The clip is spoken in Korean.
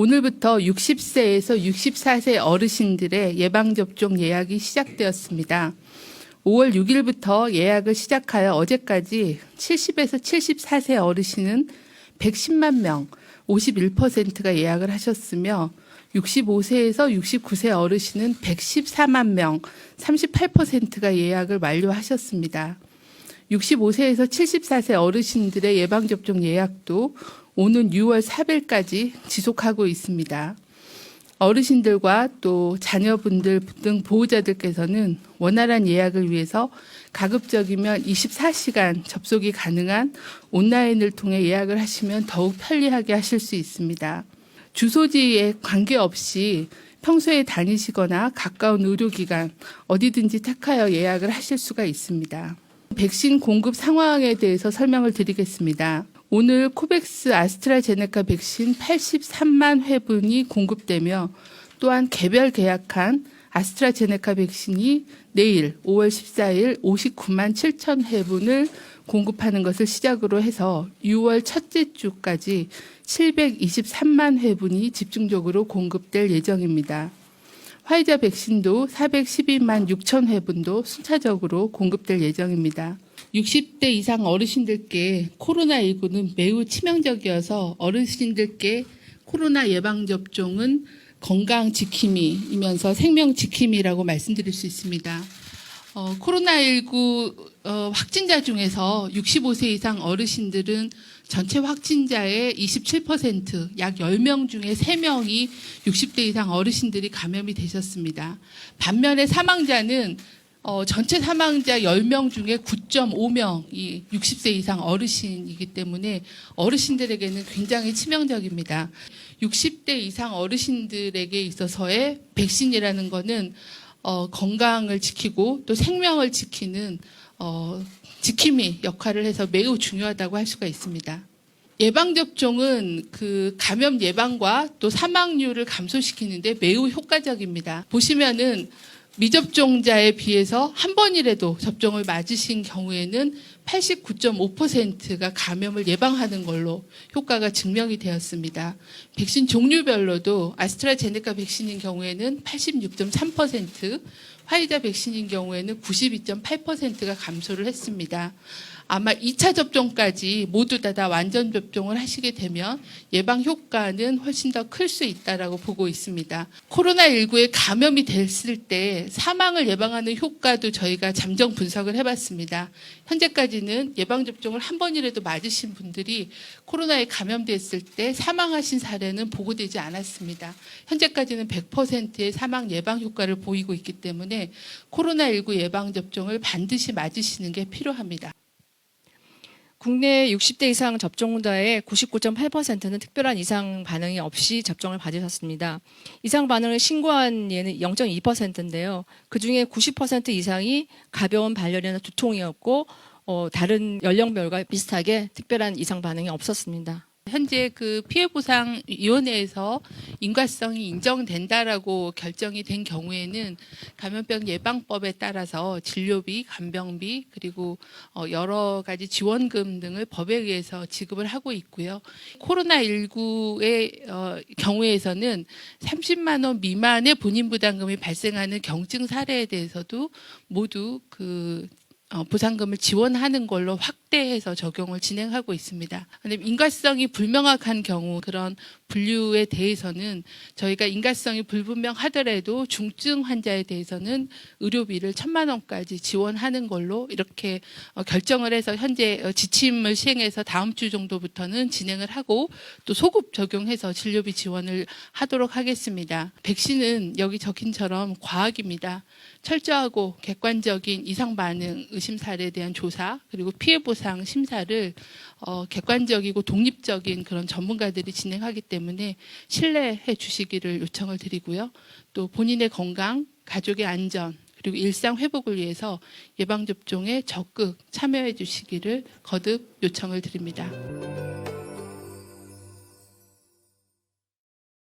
오늘부터 60세에서 64세 어르신들의 예방접종 예약이 시작되었습니다. 5월 6일부터 예약을 시작하여 어제까지 70에서 74세 어르신은 110만 명, 51%가 예약을 하셨으며 65세에서 69세 어르신은 114만 명, 38%가 예약을 완료하셨습니다. 65세에서 74세 어르신들의 예방접종 예약도 오는 6월 4일까지 지속하고 있습니다. 어르신들과 또 자녀분들 등 보호자들께서는 원활한 예약을 위해서 가급적이면 24시간 접속이 가능한 온라인을 통해 예약을 하시면 더욱 편리하게 하실 수 있습니다. 주소지에 관계없이 평소에 다니시거나 가까운 의료기관 어디든지 택하여 예약을 하실 수가 있습니다. 백신 공급 상황에 대해서 설명을 드리겠습니다. 오늘 코백스 아스트라제네카 백신 83만 회분이 공급되며 또한 개별 계약한 아스트라제네카 백신이 내일 5월 14일 59만 7천 회분을 공급하는 것을 시작으로 해서 6월 첫째 주까지 723만 회분이 집중적으로 공급될 예정입니다. 화이자 백신도 412만 6천 회분도 순차적으로 공급될 예정입니다. 60대 이상 어르신들께 코로나19는 매우 치명적이어서 어르신들께 코로나 예방접종은 건강 지킴이이면서 생명 지킴이라고 말씀드릴 수 있습니다. 어, 코로나19 어, 확진자 중에서 65세 이상 어르신들은 전체 확진자의 27%, 약 10명 중에 3명이 60대 이상 어르신들이 감염이 되셨습니다. 반면에 사망자는 어, 전체 사망자 10명 중에 9.5명이 60세 이상 어르신이기 때문에 어르신들에게는 굉장히 치명적입니다. 60대 이상 어르신들에게 있어서의 백신이라는 것은 어, 건강을 지키고 또 생명을 지키는 어, 지킴이 역할을 해서 매우 중요하다고 할 수가 있습니다. 예방접종은 그 감염 예방과 또 사망률을 감소시키는데 매우 효과적입니다. 보시면은 미접종자에 비해서 한 번이라도 접종을 맞으신 경우에는 89.5%가 감염을 예방하는 걸로 효과가 증명이 되었습니다. 백신 종류별로도 아스트라제네카 백신인 경우에는 86.3%, 화이자 백신인 경우에는 92.8%가 감소를 했습니다. 아마 2차 접종까지 모두 다, 다 완전 접종을 하시게 되면 예방 효과는 훨씬 더 클 수 있다라고 보고 있습니다. 코로나19에 감염이 됐을 때 사망을 예방하는 효과도 저희가 잠정 분석을 해봤습니다. 현재까지는 예방 접종을 한 번이라도 맞으신 분들이 코로나에 감염됐을 때 사망하신 사례는 보고되지 않았습니다. 현재까지는 100%의 사망 예방 효과를 보이고 있기 때문에 코로나19 예방 접종을 반드시 맞으시는 게 필요합니다. 국내 60대 이상 접종자의 99.8%는 특별한 이상 반응이 없이 접종을 받으셨습니다. 이상 반응을 신고한 예는 0.2%인데요. 그 중에 90% 이상이 가벼운 발열이나 두통이었고, 어, 다른 연령별과 비슷하게 특별한 이상 반응이 없었습니다. 현재 그 피해 보상 위원회에서 인과성이 인정된다라고 결정이 된 경우에는 감염병 예방법에 따라서 진료비, 간병비 그리고 어, 여러 가지 지원금 등을 법에 의해서 지급을 하고 있고요. 코로나 19의 어, 경우에서는 30만 원 미만의 본인 부담금이 발생하는 경증 사례에 대해서도 모두 그 어, 보상금을 지원하는 걸로 확 대해서 적용을 진행하고 있습니다. 근데 인과성이 불명확한 경우 그런 분류에 대해서는 저희가 인과성이 불분명하더라도 중증 환자에 대해서는 의료비를 천만 원까지 지원하는 걸로 이렇게 어, 결정을 해서 현재 어, 지침을 시행해서 다음 주 정도부터는 진행을 하고 또 소급 적용해서 진료비 지원을 하도록 하겠습니다. 백신은 여기 적힌처럼 과학입니다. 철저하고 객관적인 이상 반응 의심 사례에 대한 조사 그리고 피해 보상 심사를 어, 객관적이고 독립적인 그런 전문가들이 진행하기 때문에 신뢰해 주시기를 요청을 드리고요. 또 본인의 건강, 가족의 안전 그리고 일상 회복을 위해서 예방 접종에 적극 참여해 주시기를 거듭 요청을 드립니다.